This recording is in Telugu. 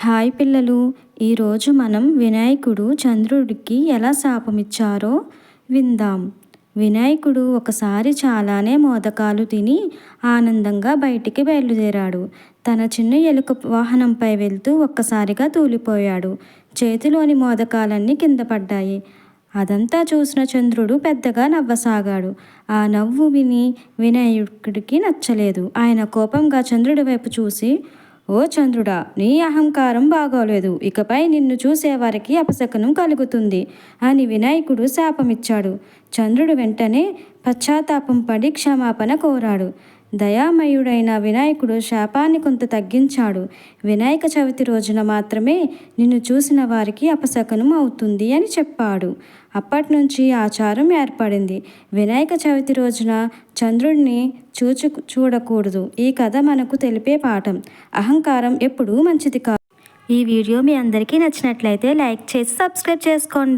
హాయ్ పిల్లలు ఈరోజు మనం వినాయకుడు చంద్రుడికి ఎలా శాపమిచ్చారో విందాం. వినాయకుడు ఒకసారి చాలానే మోదకాలు తిని ఆనందంగా బయటికి బయలుదేరాడు. తన చిన్న ఎలుక వాహనంపై వెళ్తూ ఒక్కసారిగా తూలిపోయాడు. చేతిలోని మోదకాలన్నీ కింద పడ్డాయి. అదంతా చూసిన చంద్రుడు పెద్దగా నవ్వసాగాడు. ఆ నవ్వు విని వినాయకుడికి నచ్చలేదు. ఆయన కోపంగా చంద్రుడి వైపు చూసి ఓ చంద్రుడా నీ అహంకారం బాగోలేదు. ఇకపై నిన్ను చూసేవారికి అపశకనం కలుగుతుంది అని వినాయకుడు శాపమిచ్చాడు. చంద్రుడు వెంటనే పశ్చాత్తాపం పడి క్షమాపణ కోరాడు. దయామయుడైన వినాయకుడు శాపాన్ని కొంత తగ్గించాడు. వినాయక చవితి రోజున మాత్రమే నిన్ను చూసిన వారికి అపశకనం అవుతుంది అని చెప్పాడు. అప్పటి నుంచి ఆచారం ఏర్పడింది. వినాయక చవితి రోజున చంద్రుడిని చూచు చూడకూడదు. ఈ కథ మనకు తెలిపే పాఠం. అహంకారం ఎప్పుడూ మంచిది కాదు. ఈ వీడియో మీ అందరికీ నచ్చినట్లయితే లైక్ చేసి సబ్స్క్రైబ్ చేసుకోండి.